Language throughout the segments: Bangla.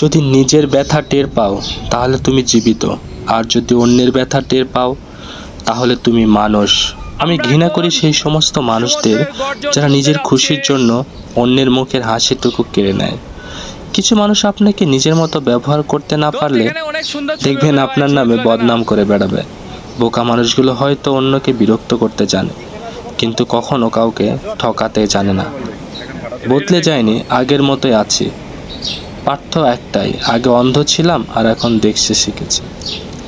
যদি নিজের ব্যথা টের পাও তাহলে তুমি জীবিত। আর যদি অন্যের ব্যথা টের পাও তাহলে তুমি মানুষ। আমি ঘৃণা করি সেই সমস্ত মানুষদের যারা নিজের খুশির জন্য অন্যের মুখের হাসিটুকু কেড়ে নেয়। কিছু মানুষ আপনাকে নিজের মতো ব্যবহার করতে না পারলে দেখবেন আপনার নামে বদনাম করে বেড়াবে। বোকা মানুষগুলো হয়তো অন্যকে বিরক্ত করতে জানে কিন্তু কখনো কাউকে ঠকাতে জানে না। বদলে যায়নি, আগের মতোই আছি। পার্থ একটাই, আগে অন্ধ ছিলাম আর এখন দেখতে শিখেছি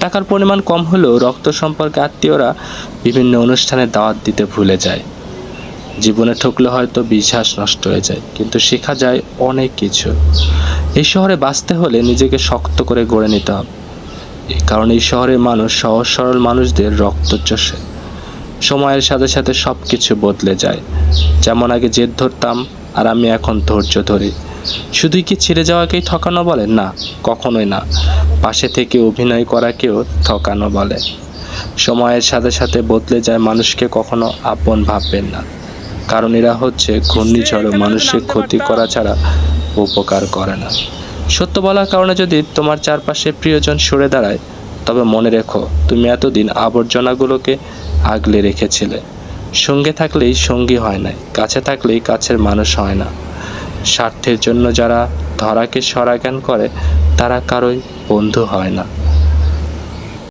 টাকার পরিমাণ কম হলেও রক্ত সম্পর্কে আত্মীয়রা বিভিন্ন অনুষ্ঠানে দাওয়াত দিতে ভুলে যায়। জীবনে ঠকলে হয়তো বিশ্বাস নষ্ট হয়ে যায়, কিন্তু শেখা যায় অনেক কিছু। এই শহরে বাঁচতে হলে নিজেকে শক্ত করে গড়ে নিতে হবে। কারণে এই শহরের মানুষ সহজ সরল মানুষদের রক্ত চষে। সময়ের সাথে সাথে সব কিছু বদলে যায়। যেমন আগে জেদ ধরতাম আর আমি এখন ধৈর্য ধরি। শুধুই কি ছেড়ে যাওয়াকেই ঠকানো বলে? না, কখনোই না। পাশে থেকে অভিনয় করাকেও ঠকানো বলে। সময়ের সাথে সাথে বদলে যায় মানুষকে কখনো আপন ভাববেন না। কারণ এরা হচ্ছে ঘূর্ণিঝড় মানুষের ক্ষতি করা ছাড়া উপকার করে না। সত্য বলার কারণে যদি তোমার চারপাশে প্রিয়জন সরে দাঁড়ায়, তবে মনে রেখো, তুমি এতদিন আবর্জনাগুলোকে আগলে রেখেছিলে। সঙ্গে থাকলেই সঙ্গী হয় না, কাছে থাকলেই কাছের মানুষ হয় না। স্বার্থের জন্য যারা ধরাকে সরাজ্ঞান করে, তারা কারোই বন্ধু হয় না।